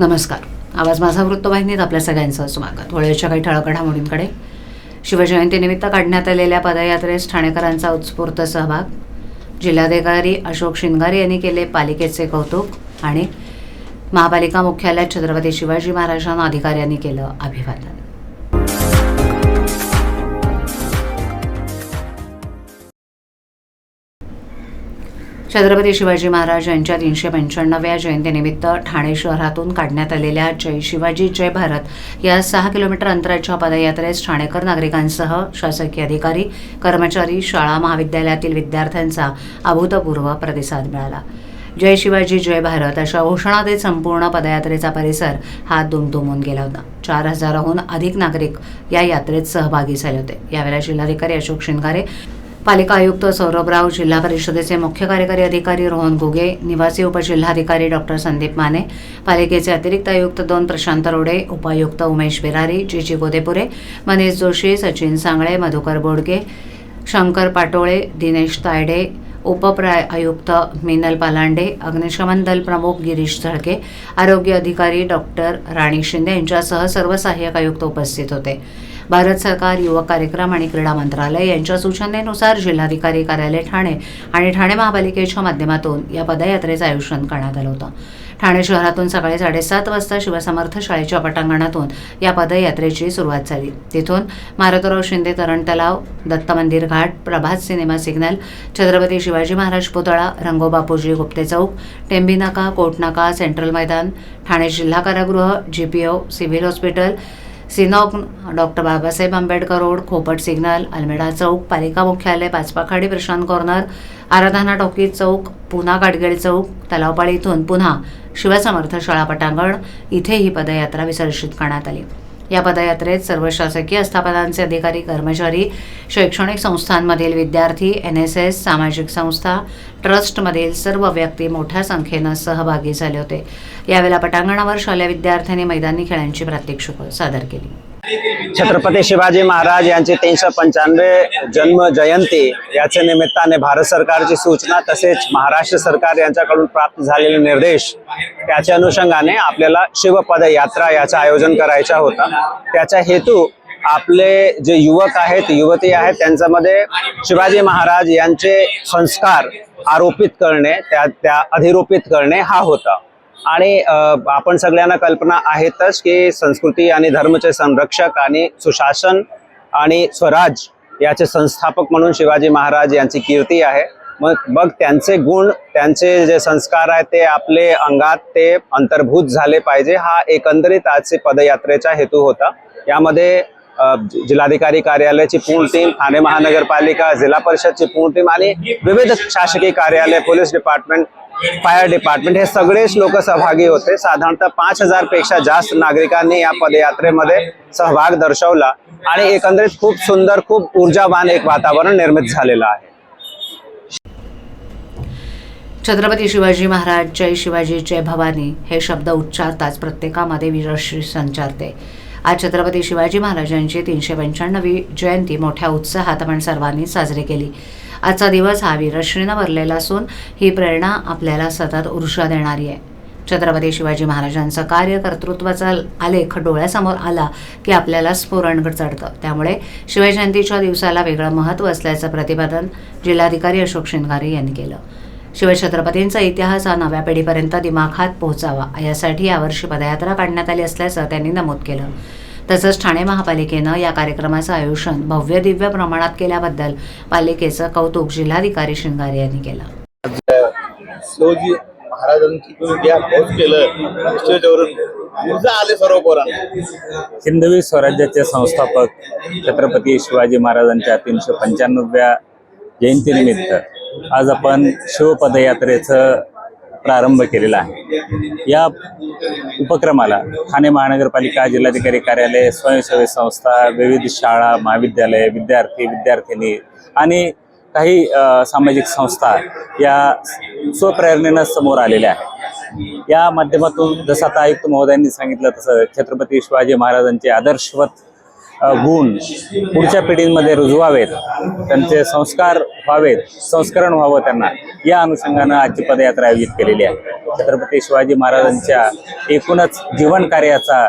नमस्कार. आवाज माझा वृत्तवाहिनीत आपल्या सगळ्यांचं स्वागत. वळेच्या काही ठळक घडामोडींकडे. शिवजयंतीनिमित्त काढण्यात आलेल्या पदयात्रेस ठाणेकरांचा उत्स्फूर्त सहभाग. जिल्हाधिकारी अशोक शिंगारे यांनी केले पालिकेचे कौतुक आणि महापालिका मुख्यालयात छत्रपती शिवाजी महाराजांना अधिकाऱ्यांनी केलं अभिवादन. छत्रपती शिवाजी महाराज यांच्या तीनशे पंच्याण्णव्या जयंतीनिमित्त ठाणे शहरातून काढण्यात आलेल्या जय शिवाजी जय भारत या सहा किलोमीटर अंतराच्या पदयात्रेस ठाणेकर नागरिकांसह शासकीय अधिकारी कर्मचारी शाळा महाविद्यालयातील विद्यार्थ्यांचा अभूतपूर्व प्रतिसाद मिळाला. जय शिवाजी जय भारत अशा घोषणा देत संपूर्ण पदयात्रेचा परिसर हा दुमदुमून गेला होता. चार हजाराहून अधिक नागरिक या यात्रेत सहभागी झाले होते. यावेळेला जिल्हाधिकारी अशोक शिंगारे पालिका आयुक्त सौरभराव जिल्हा परिषदेचे मुख्य कार्यकारी अधिकारी रोहन घुगे निवासी उपजिल्हाधिकारी डॉक्टर संदीप माने पालिकेचे अतिरिक्त आयुक्त दोन प्रशांत रोडे उपायुक्त उमेश बिरारी जी जी गोदेपुरे मनीष जोशी सचिन सांगळे मधुकर बोडगे शंकर पाटोळे दिनेश तायडे उपप्राय आयुक्त मिनल पालांडे अग्निशमन दल प्रमुख गिरीश झळके आरोग्य अधिकारी डॉक्टर राणी शिंदे यांच्यासह सर्व सहाय्यक आयुक्त उपस्थित होते. भारत सरकार युवक कार्यक्रम आणि क्रीडा मंत्रालय यांच्या सूचनेनुसार जिल्हाधिकारी कार्यालय ठाणे आणि ठाणे महापालिकेच्या माध्यमातून या पदयात्रेचं आयोजन करण्यात आलं होतं. ठाणे शहरातून सकाळी साडेसात वाजता शिवसमर्थ शाळेच्या पटांगणातून या पदयात्रेची सुरुवात झाली. तिथून मारुतराव शिंदे तरण तलाव दत्त मंदिर घाट प्रभात सिनेमा सिग्नल छत्रपती शिवाजी महाराज पुतळा रंगोबापूजी गुप्ते चौक टेंबी नाका कोटनाका सेंट्रल मैदान ठाणे जिल्हा कारागृह G P O civil hospital सिनॉक doctor Babasaheb Ambedkar road Khopat signal Almeda चौक पालिका मुख्यालय पाचपाखाडी प्रशांत कॉर्नर आराधना टॉकी चौक पुन्हा काटगेळ चौक तलावपाळी इथून पुन्हा शिवसमर्थ शाळा पटांगण. इथे ही पदयात्रा विसर्जित करण्यात आली. या पदयात्रेत सर्व शासकीय आस्थापनांचे अधिकारी कर्मचारी शैक्षणिक संस्थांमधील विद्यार्थी एन एस एस सामाजिक संस्था ट्रस्टमधील सर्व व्यक्ती मोठ्या संख्येनं सहभागी झाले होते. यावेळेला पटांगणावर शालेय विद्यार्थ्यांनी मैदानी खेळांची प्रात्यक्षिकं सादर केली. छत्रपती शिवाजी महाराज यांची तीनशे पंच्याण्णवे जन्म जयंती याच्या निमित्ताने भारत सरकारची सूचना तसेच महाराष्ट्र सरकार यांच्याकडून प्राप्त झालेले निर्देश त्याच्या अनुषंगाने आपल्याला शिवपद यात्रा याचं आयोजन करायचा होता. त्याचा हेतू आपले जे युवक आहेत युवती आहेत त्यांच्यामध्ये शिवाजी महाराज यांचे संस्कार आरोपित करणे त्या त्या अधिरोपित करणे हा होता. आणि आपण सगळ्यांना कल्पना आहेतच की संस्कृती आणि धर्मचे संरक्षक आणि सुशासन आणि स्वराज याचे संस्थापक म्हणून शिवाजी महाराज यांची कीर्ती आहे. मग बघ त्यांचे गुण त्यांचे जे संस्कार आहेत ते आपले अंगात ते अंतर्भूत झाले पाहिजे. हा एकंदरीत आजचे पदयात्रेचा हेतू होता. यामध्ये जिल्हाधिकारी कार्यालयाची पूर्ण टीम ठाणे महानगरपालिका जिल्हा परिषदची पूर्ण टीम आणि विविध शासकीय कार्यालय पोलीस डिपार्टमेंट फायर डिपार्टमेंट हे सगळेच लोक सहभागी होते. साधारणतः पाच हजारपेक्षा जास्त नागरिकांनी या पदयात्रेमध्ये सहभाग दर्शवला आणि एकंदरीत खूप सुंदर खूप ऊर्जावान एक वातावरण निर्मित झालेलं आहे. छत्रपती शिवाजी महाराज जय शिवाजी जय भवानी हे शब्द उच्चारताच प्रत्येकामध्ये विजयश्री संचारते. आज छत्रपती शिवाजी महाराजांची तीनशे पंच्याण्णवी जयंती मोठ्या उत्साहात आपण सर्वांनी साजरी केली. आजचा दिवस हा वीरश्रीनं भरलेला असून ही प्रेरणा आपल्याला सतत ऊर्जा देणारी आहे. छत्रपती शिवाजी महाराजांचं कार्य कर्तृत्वाचा आलेख डोळ्यासमोर आला की आपल्याला स्फुरण चढतं. त्यामुळे शिवजयंतीच्या दिवसाला वेगळं महत्त्व असल्याचं प्रतिपादन जिल्हाधिकारी अशोक शिंगारे यांनी केलं. शिवछत्रपतींचा इतिहास हा नव्या पिढीपर्यंत दिमाखात पोहोचावा यासाठी यावर्षी पदयात्रा काढण्यात आली असल्याचं त्यांनी नमूद केलं. तसंच ठाणे महापालिकेनं या कार्यक्रमाचं आयोजन भव्य दिव्य प्रमाणात केल्याबद्दल पालिकेचं कौतुक जिल्हाधिकारी शिंगारे यांनी केलं. शिवाजी महाराजांची हिंदवी स्वराज्याचे संस्थापक छत्रपती शिवाजी महाराजांच्या तीनशे पंच्याण्णव्या जयंतीनिमित्त आज आपण शिवपदयात्रेचं प्रारंभ केलेला आहे. या उपक्रमाला ठाणे महानगरपालिका जिल्हाधिकारी कार्यालय स्वयंसेवी संस्था विविध शाळा महाविद्यालय विद्यार्थी विद्यार्थिनी आणि काही सामाजिक संस्था या स्वप्रेरणेनं समोर आलेल्या आहेत. या माध्यमातून जसं आता आयुक्त महोदयांनी सांगितलं तसं छत्रपती शिवाजी महाराजांचे आदर्शवत गुण पुढच्या पिढींमध्ये रुजवावेत त्यांचे संस्कार व्हावेत संस्करण व्हावं त्यांना. या अनुषंगानं आजची पदयात्रा आयोजित केलेली आहे. छत्रपती शिवाजी महाराजांच्या एकूणच जीवन कार्याचा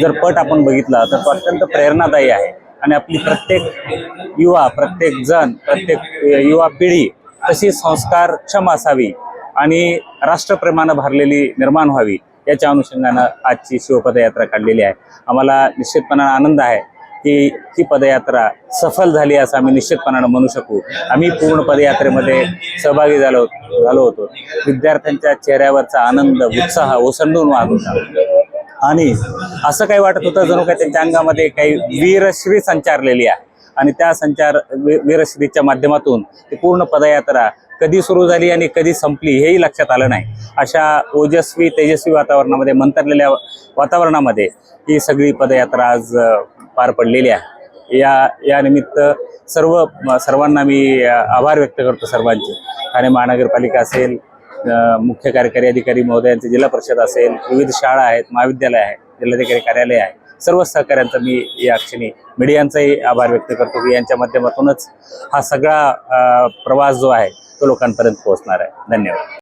जर पट आपण बघितला तर तो अत्यंत प्रेरणादायी आहे. आणि आपली प्रत्येक युवा प्रत्येक जण प्रत्येक युवा पिढी तशी संस्कारक्षम असावी आणि राष्ट्रप्रेमानं भरलेली निर्माण व्हावी याच्या अनुषंगानं आजची शिवपदयात्रा काढलेली आहे. आम्हाला निश्चितपणानं आनंद आहे की ही पदयात्रा सफल झाली असं आम्ही निश्चितपणानं म्हणू शकू. आम्ही पूर्ण पदयात्रेमध्ये सहभागी झालो झालो होतो. विद्यार्थ्यांच्या चेहऱ्यावरचा आनंद उत्साह ओसंडून वाहत होता आणि असं काही वाटत होतं जणू काही त्यांच्या अंगामध्ये काही वीरश्री संचारलेली आहे. आणि त्या संचार वीरश्रीच्या माध्यमातून ती पूर्ण पदयात्रा कधी सुरू झाली आणि कधी संपली हेही लक्षात आलं नाही. अशा ओजस्वी तेजस्वी वातावरणामध्ये मंतरलेल्या वातावरणामध्ये ही सगळी पदयात्रा आज पार पडलेली आहे. या या निमित्त सर्व सर्वांना मी आभार व्यक्त करतो सर्वांचे. ठाणे महानगरपालिका असेल मुख्य कार्यकारी अधिकारी महोदयांचे जिल्हा परिषद असेल विविध शाळा आहेत महाविद्यालय आहे जिल्हाधिकारी कार्यालय आहे सर्व सहकाऱ्यांचा मी या क्षणी मीडियांचाही आभार व्यक्त करतो की यांच्या माध्यमातूनच हा सगळा प्रवास जो आहे तो लोकांपर्यंत पोहोचणार आहे. धन्यवाद.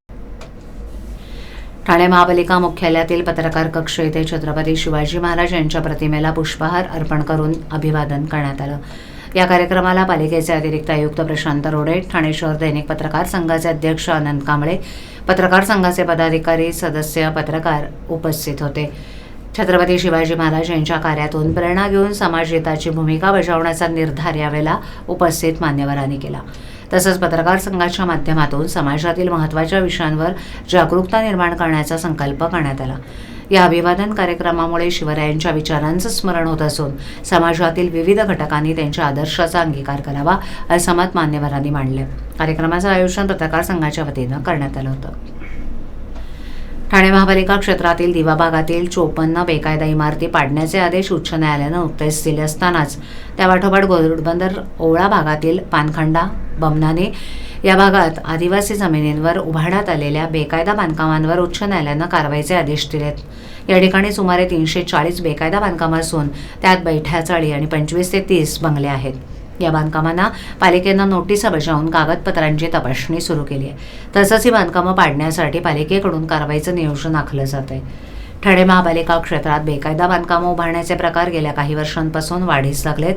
ठाणे महापालिका मुख्यालयातील पत्रकार कक्ष येथे छत्रपती शिवाजी महाराज यांच्या प्रतिमेला पुष्पहार अर्पण करून अभिवादन करण्यात आलं. या कार्यक्रमाला पालिकेचे अतिरिक्त आयुक्त प्रशांत रोडे ठाणे शहर दैनिक पत्रकार संघाचे अध्यक्ष आनंद कांबळे पत्रकार संघाचे पदाधिकारी सदस्य पत्रकार उपस्थित होते. छत्रपती शिवाजी महाराज यांच्या कार्यातून प्रेरणा घेऊन समाजहिताची भूमिका बजावण्याचा निर्धार यावेळेला उपस्थित मान्यवरांनी केला. तसंच पत्रकार संघाच्या माध्यमातून समाजातील महत्त्वाच्या विषयांवर जागरूकता निर्माण करण्याचा संकल्प करण्यात आला. या अभिवादन कार्यक्रमामुळे शिवरायांच्या विचारांचं स्मरण होत असून समाजातील विविध घटकांनी त्यांच्या आदर्शाचा अंगीकार करावा असं मत मान्यवरांनी मांडलं. कार्यक्रमाचं आयोजन पत्रकार संघाच्या वतीनं करण्यात आलं होतं. ठाणे महापालिका क्षेत्रातील दिवा भागातील चोपन्न बेकायदा इमारती पाडण्याचे आदेश उच्च न्यायालयानं नुकतेच दिले असतानाच. त्यापाठोपाठ गोरबंदर ओवळा भागातील पानखंडा बमनाने या भागात आदिवासी जमिनींवर उभारण्यात आलेल्या बेकायदा बांधकामांवर उच्च न्यायालयानं कारवाईचे आदेश दिलेत. या ठिकाणी सुमारे तीनशे चाळीस बेकायदा बांधकामं असून त्यात बैठ्या चाळी आणि पंचवीस ते तीस बंगले आहेत. या बांधकामांना पालिकेनं नोटीसा बजावून कागदपत्रांची तपासणी सुरू केली आहे. तसंच ही बांधकामं पाडण्यासाठी पालिकेकडून कारवाईचं नियोजन आखलं जात आहे ठाणे महापालिका क्षेत्रात बेकायदा बांधकामं उभारण्याचे प्रकार गेल्या काही वर्षांपासून वाढीस लागलेत.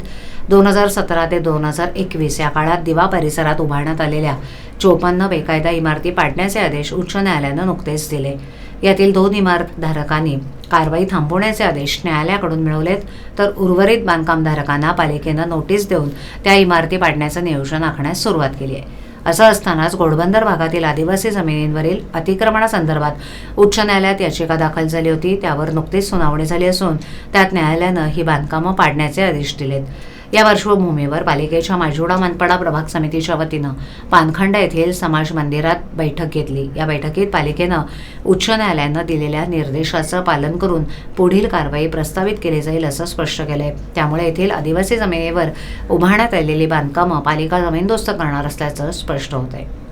दोन हजार सतरा ते दोन हजार एकवीस या काळात दिवा परिसरात उभारण्यात आलेल्या चोपन्न बेकायदा इमारती पाडण्याचे आदेश उच्च न्यायालयानं नुकतेच दिले. यातील दोन इमारतधारकांनी कारवाई थांबवण्याचे आदेश न्यायालयाकडून मिळवलेत तर उर्वरित बांधकामधारकांना पालिकेनं नोटीस देऊन त्या इमारती पाडण्याचं नियोजन आखण्यास सुरुवात केली आहे असं असतानाच घोडबंदर भागातील आदिवासी जमिनींवरील अतिक्रमणासंदर्भात उच्च न्यायालयात याचिका दाखल झाली होती त्यावर नुकतीच सुनावणी झाली असून त्यात न्यायालयानं ही बांधकामं पाडण्याचे आदेश दिलेत. या पार्श्वभूमीवर पालिकेच्या माजिवडा मानपाडा प्रभाग समितीच्या वतीनं पानखंड येथील समाज मंदिरात बैठक घेतली. या बैठकीत पालिकेनं उच्च न्यायालयानं दिलेल्या निर्देशाचं पालन करून पुढील कारवाई प्रस्तावित केली जाईल असं स्पष्ट केलंय. त्यामुळे येथील आदिवासी जमिनीवर उभारण्यात आलेली बांधकामं पालिका जमीनदोस्त करणार असल्याचं स्पष्ट होत आहे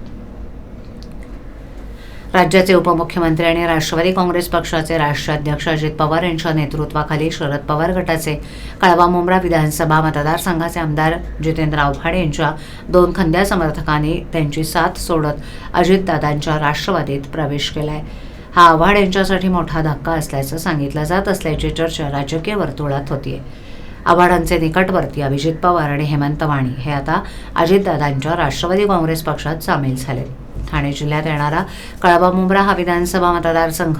राज्याचे उपमुख्यमंत्री आणि राष्ट्रवादी काँग्रेस पक्षाचे राष्ट्राध्यक्ष अजित पवार यांच्या नेतृत्वाखाली शरद पवार गटाचे कळवा मुंब्रा विधानसभा मतदारसंघाचे आमदार जितेंद्र आव्हाड यांच्या दोन खंद्या समर्थकांनी त्यांची साथ सोडत अजितदादांच्या राष्ट्रवादीत प्रवेश केलाय. हा आव्हाड यांच्यासाठी मोठा धक्का असल्याचं सांगितलं जात असल्याची चर्चा राजकीय वर्तुळात होतीये. आव्हाडांचे निकटवर्ती अभिजित पवार आणि हेमंत वाणी हे आता अजितदादांच्या राष्ट्रवादी काँग्रेस पक्षात सामील झाले ठाणे जिल्ह्यात येणारा कळबा मुंब्रा हा विधानसभा मतदारसंघ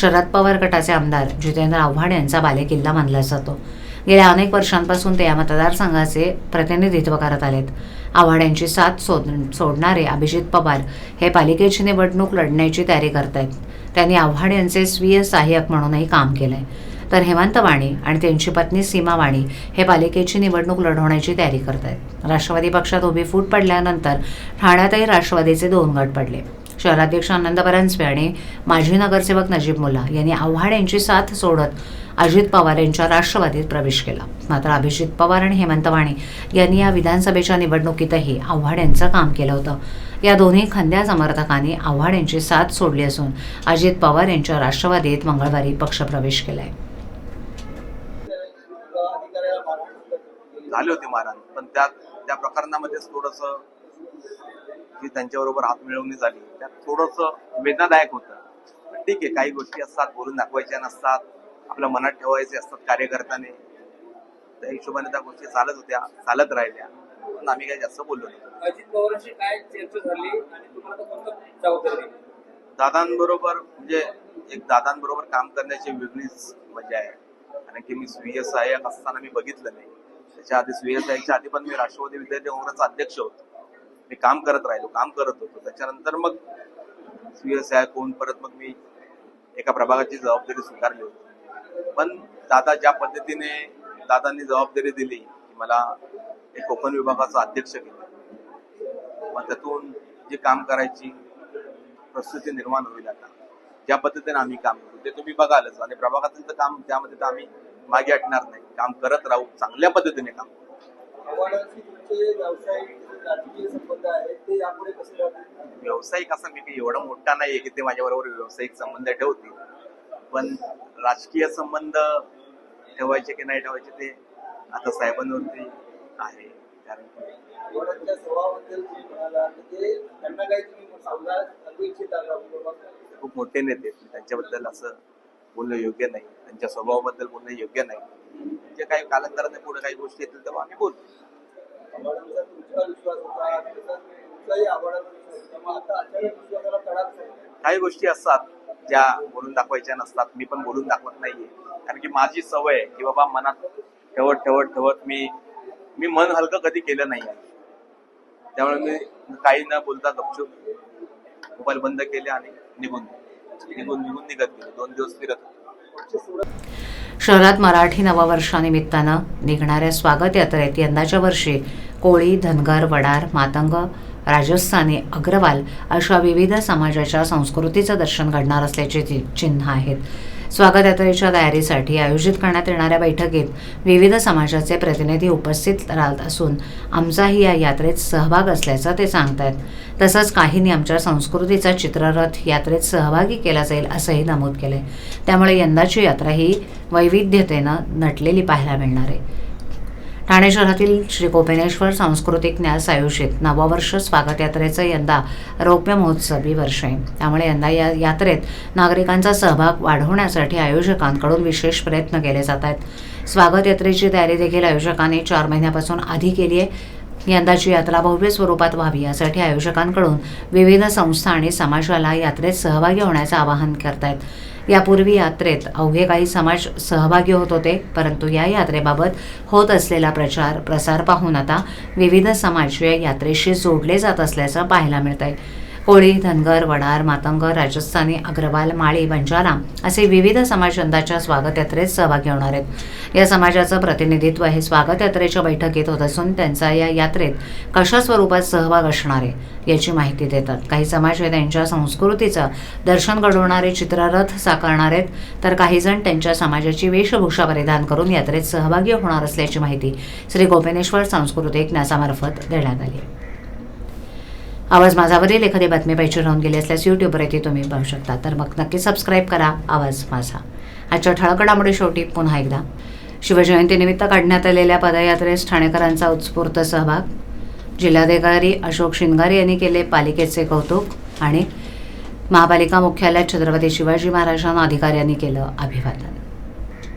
शरद पवार गटाचे आमदार जितेंद्र आव्हाड यांचा बालेकिल्ला मानला जातो. गेल्या अनेक वर्षांपासून ते या मतदारसंघाचे प्रतिनिधित्व करत आलेत. आव्हाड यांची साथ सोड सोडणारे अभिजित पवार हे पालिकेची निवडणूक लढण्याची तयारी करत आहेत त्यांनी आव्हाड यांचे स्वीय सहाय्यक म्हणूनही काम केलंय. तर हेमंत वाणी आणि त्यांची पत्नी सीमा वाणी हे पालिकेची निवडणूक लढवण्याची तयारी करत आहेत राष्ट्रवादी पक्षात उभी फूट पडल्यानंतर ठाण्यातही राष्ट्रवादीचे दोन गट पडले. शहराध्यक्ष आनंद परांजपे आणि माजी नगरसेवक नजीब मुल्ला यांनी आव्हाड यांची साथ सोडत अजित पवार यांच्या राष्ट्रवादीत प्रवेश केला. मात्र अभिजित पवार आणि हेमंत वाणी यांनी या विधानसभेच्या निवडणुकीतही आव्हाड यांचं काम केलं होतं. या दोन्ही खंद्या समर्थकांनी आव्हाड यांची साथ सोडली असून अजित पवार यांच्या राष्ट्रवादीत मंगळवारी पक्षप्रवेश आहे झाले होते महाराज. पण त्या त्या प्रकरणामध्येच थोडस जी त्यांच्याबरोबर हात मिळवणी झाली त्यात थोडस वेदनादायक होतं. ठीक आहे काही गोष्टी असतात बोलून दाखवायच्या नसतात आपल्या मनात ठेवायचे असतात कार्यकर्त्याने. त्या हिशोबाने त्या गोष्टी चालत होत्या चालत राहिल्या. पण आम्ही काही जास्त बोललो नाही. अजित पवारांशी काय चर्चा झाली आणि तुम्हाला दादांबरोबर म्हणजे एक दादांबरोबर काम करण्याची वेगळीच मजा आहे. कारण की मी स्वीय सहाय्यक असताना मी बघितलं नाही. त्याच्या आधी स्वीय सहाय्यकच्या आधी पण मी राष्ट्रवादी विद्यार्थी काँग्रेसचा अध्यक्ष होतो. मी काम करत राहिलो काम करत होतो. त्याच्यानंतर मग स्वीय आहे कोण? परत मग मी एका प्रभागाची जबाबदारी स्वीकारली होती. पण दादा ज्या पद्धतीने दादांनी जबाबदारी दिली की मला एक कोकण विभागाचा अध्यक्ष केलं मग त्यातून जे काम करायची प्रस्तुती निर्माण होईल आता ज्या पद्धतीने आम्ही काम करतो ते तुम्ही बघालच. आणि प्रभागातील तर काम त्यामध्ये तर आम्ही मागे हटणार नाही. काम करत राहू चांगल्या पद्धतीने काम व्यावसायिक असा मी काही एवढा मोठा नाहीये की ते माझ्याबरोबर व्यावसायिक संबंध ठेवतील. पण राजकीय संबंध ठेवायचे की नाही ठेवायचे ते आता साहेबांवरती आहे. कारण? ते खूप मोठे नेते. त्यांच्याबद्दल असं बोलणं योग्य नाही. त्यांच्या स्वभावाबद्दल बोलणं योग्य नाही. जे काही कालांतराने पुढे काही गोष्टी येतील तेव्हा आम्ही बोलू. आव्हानांचा तुमचा विश्वास होता. तसंच तुमचाही आव्हानांवर विश्वास होता. मग आता अचानक विश्वासाला कडाक झाला. काही गोष्टी असतात ज्या बोलून दाखवायच्या नसतात. मी पण बोलून दाखवत नाहीये. कारण की माझी सवय आहे की बाबा मनात ठेवत ठेवत ठेवत मी मी मन हलकं कधी केलं नाही. त्यामुळे मी काही न बोलता गपचूप मोबाईल बंद केले आणि निघून. म्हणजे निघून निघून निघत गेलो. दोन दिवस फिरत शहरात मराठी नववर्षानिमित्तानं निघणाऱ्या स्वागत यात्रेत यंदाच्या वर्षी कोळी धनगर वडार मातंग राजस्थानी अग्रवाल अशा विविध समाजाच्या संस्कृतीचं दर्शन घडणार असल्याचे चिन्ह आहेत. स्वागत यात्रेच्या तयारीसाठी आयोजित करण्यात येणाऱ्या बैठकीत विविध समाजाचे प्रतिनिधी उपस्थित राहत असून आमचाही या यात्रेत सहभाग असल्याचं ते सांगतायत. तसंच काहींनी आमच्या संस्कृतीचा चित्ररथ यात्रेत सहभागी केला जाईल असंही नमूद केलंय. त्यामुळे यंदाची यात्रा ही वैविध्यतेनं नटलेली पाहायला मिळणार आहे. ठाणे शहरातील श्री कोपेनेश्वर सांस्कृतिक न्यास आयोजित नववर्ष स्वागत यात्रेचं यंदा रौप्य महोत्सवी वर्ष. आहे त्यामुळे यंदा या यात्रेत नागरिकांचा सहभाग वाढवण्यासाठी आयोजकांकडून विशेष प्रयत्न केले जात आहेत. स्वागत यात्रेची तयारी देखील आयोजकांनी चार महिन्यापासून आधी केली आहे. यंदाची यात्रा भव्य स्वरूपात व्हावी यासाठी आयोजकांकडून विविध संस्था आणि समाजाला यात्रेत सहभागी होण्याचं आवाहन करतायत. यापूर्वी यात्रेत अवघे काही समाज सहभागी होत होते परंतु या यात्रेबाबत होत असलेला प्रचार प्रसार पाहून आता विविध समाज या यात्रेशी जोडले जात असल्याचं पाहायला मिळत आहे कोळी धनगर वडार मातंग राजस्थानी अग्रवाल माळी बंजारा असे विविध समाज यंदाच्या स्वागत यात्रेत सहभागी होणार आहेत. या समाजाचं प्रतिनिधित्व हे स्वागत यात्रेच्या बैठकीत होत असून त्यांचा या यात्रेत कशा स्वरूपात सहभाग असणार आहे याची माहिती देतात. काही समाज हे त्यांच्या संस्कृतीचं दर्शन घडवणारे चित्ररथ साकारणार आहेत तर काही जण त्यांच्या समाजाची वेशभूषा परिधान करून यात्रेत सहभागी होणार असल्याची माहिती श्री गोपेनेश्वर सांस्कृतिक न्यासामार्फत देण्यात आली आहे. आवाज माझावरील एखादी बातमी पाहिजे राहून गेली असल्यास यूट्यूबवरती तुम्ही पाहू शकता. तर मग नक्की सबस्क्राईब करा आवाज माझा. आजच्या ठळक घडामोडी शेवटी पुन्हा एकदा. शिवजयंतीनिमित्त काढण्यात आलेल्या पदयात्रेस ठाणेकरांचा उत्स्फूर्त सहभाग. जिल्हाधिकारी अशोक शिंगारे यांनी केले पालिकेचे कौतुक आणि महापालिका मुख्यालयात छत्रपती शिवाजी महाराजांना अधिकाऱ्यांनी केलं अभिवादन.